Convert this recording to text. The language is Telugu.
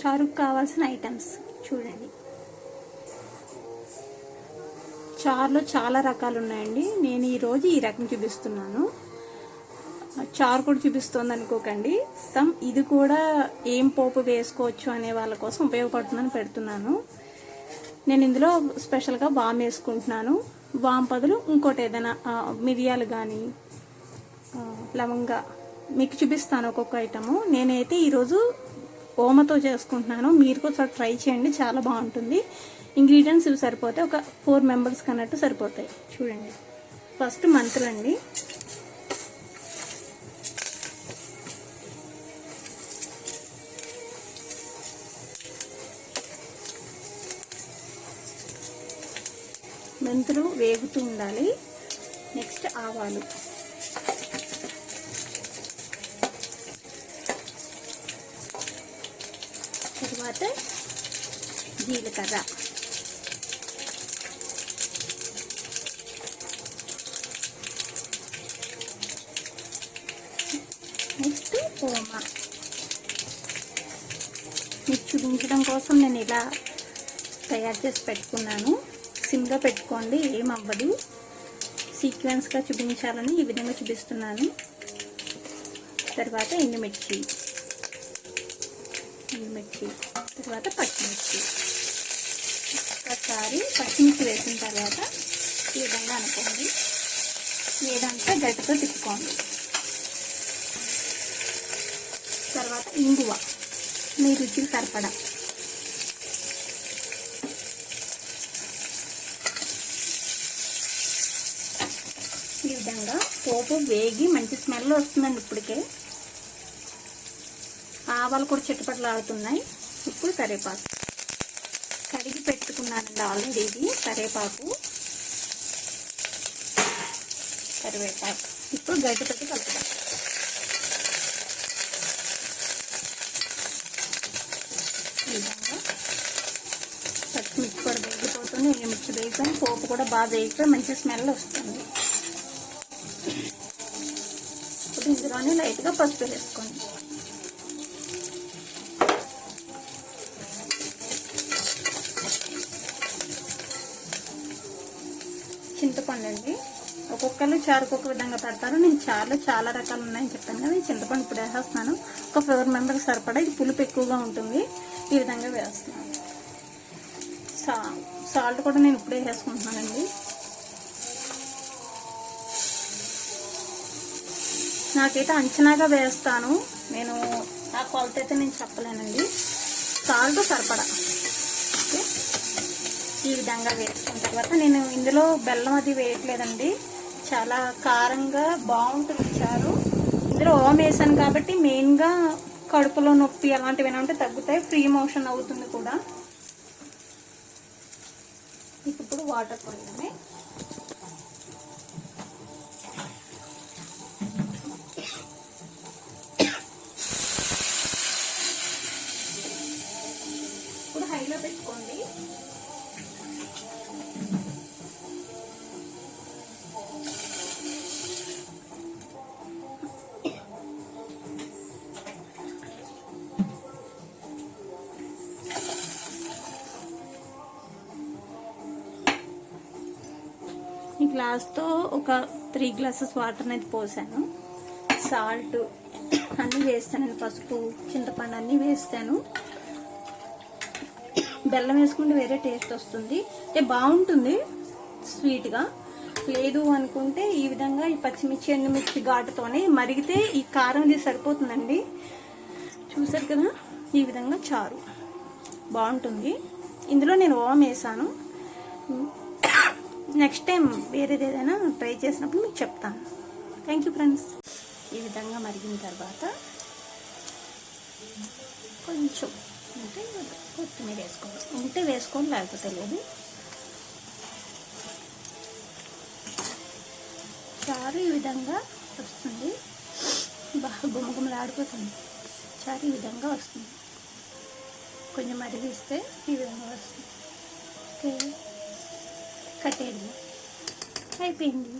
చారుకు కావాల్సిన ఐటమ్స్ చూడండి. చారులో చాలా రకాలు ఉన్నాయండి. నేను ఈరోజు ఈ రకం చూపిస్తున్నాను. చారు కూడా చూపిస్తుంది అనుకోకండి. సమ్ ఇది కూడా ఏం పోపు వేసుకోవచ్చు అనే వాళ్ళ కోసం ఉపయోగపడుతుందని పెడుతున్నాను. నేను ఇందులో స్పెషల్గా వామ్ వేసుకుంటున్నాను. వామ్ బదులు ఇంకోటి ఏదైనా మిరియాలు కానీ లవంగా. మీకు చూపిస్తాను ఒక్కొక్క ఐటము నేనైతే ఈరోజు ఓమతో చేసుకుంటున్నాను. మీరు కూడా ట్రై చేయండి. చాలా బాగుంటుంది. ఇంగ్రీడియంట్స్ ఇవి సరిపోతాయి. ఒక ఫోర్ మెంబర్స్కి అన్నట్టు సరిపోతాయి. చూడండి. ఫస్ట్ మంతులండి మెంతులు వేగుతూ ఉండాలి. నెక్స్ట్ ఆవాలు. తర్వాత జీలకర్ర. నెక్స్ట్ ఓమ మిర్చి చూపించడం కోసం నేను ఇలా తయారు చేసి పెట్టుకున్నాను. సిమ్గా పెట్టుకోండి ఏం అవ్వదు. సీక్వెన్స్గా చూపించాలని ఈ విధంగా చూపిస్తున్నాను. తర్వాత ఎండుమిర్చి. ఎండుమిర్చి. తర్వాత పచ్చిమిర్చి. ఒకసారి పచ్చిమిర్చి వేసిన తర్వాత ఈ విధంగా అనుకోండి. ఏదంతా గడ్డతో తిప్పుకోండి. తర్వాత ఇంగువ. మీ రుచికి సరిపడా. ఈ విధంగా పోపు వేగి మంచి స్మెల్ వస్తుందండి ఇప్పటికే. ఆవాలు కూడా చిట్టుపట్లాడుతున్నాయి ఇప్పుడు కరివేపాకు. కడిగి పెట్టుకున్నానండి ఆల్రెడీ ఇది. కరివేపాకు. కరివేపాకు. ఇప్పుడు గడ్డి పెట్టి కలుపుదాం. విధంగా పచ్చిమిర్చి కూడా వేగిపోతుంది. ఎండుమిర్చి వేగిపోయి పోపు కూడా బాగా వేగిపోయి మంచి స్మెల్ వస్తుంది. ఇప్పుడు ఇందులోనే లైట్గా పసుపు వేసుకోండి. అండి. ఒక్కొక్కరు చారుకు ఒక విధంగా పెడతారు. నేను చారులో చాలా రకాలు ఉన్నాయని చెప్పాను కదా చింతపండు ఇప్పుడు వేసేస్తున్నాను ఒక ఫోర్ మెంబర్కి సరిపడా ఇది పులుపు ఎక్కువగా ఉంటుంది. ఈ విధంగా వేస్తున్నాను. సా సాల్ట్ కూడా నేను ఇప్పుడే వేసుకుంటున్నానండి. నాకైతే అంచనాగా వేస్తాను. నేను ఆ కొలత అయితే నేను చెప్పలేనండి. సాల్ట్ సరిపడా. ఓకే. ఈ విధంగా వేసుకున్న తర్వాత నేను ఇందులో బెల్లం అది వేయట్లేదండి. చాలా కారంగా బాగుంటుంది చారు. ఇందులో ఓం వేసాను కాబట్టి మెయిన్గా కడుపులో నొప్పి అలాంటివి ఏమైనా ఉంటే తగ్గుతాయి ఫ్రీ మోషన్ అవుతుంది కూడా. ఇప్పుడు వాటర్ పోయడమే. గ్లాస్తో ఒక త్రీ గ్లాసెస్ వాటర్ అనేది పోసాను. సాల్ట్ అన్నీ వేస్తాను పసుపు చింతపండు అన్నీ వేస్తాను. బెల్లం వేసుకుంటే వేరే టేస్ట్ వస్తుంది. అంటే బాగుంటుంది స్వీట్గా. లేదు అనుకుంటే ఈ విధంగా ఈ పచ్చిమిర్చి ఎండుమిర్చి ఘాటుతోనే మరిగితే ఈ కారం ఇది సరిపోతుందండి. చూసారు కదా? ఈ విధంగా చారు. బాగుంటుంది. ఇందులో నేను ఓం వేసాను. నెక్స్ట్ టైం వేరేది ఏదైనా ట్రై చేసినప్పుడు మీకు చెప్తాను. థ్యాంక్ యూ ఫ్రెండ్స్ ఈ విధంగా మరిగిన తర్వాత కొంచెం అంటే కొత్తిమీర వేసుకోండి ఉంటే వేసుకోండి లేకపోతే లేదు. చారు ఈ విధంగా వస్తుంది. బాగా గుమగుమలాడిపోతుంది. చారు ఈ విధంగా వస్తుంది. కొంచెం మరిగిస్తే ఈ విధంగా వస్తుంది. ఓకే కట్టేయండి అయిపోయింది.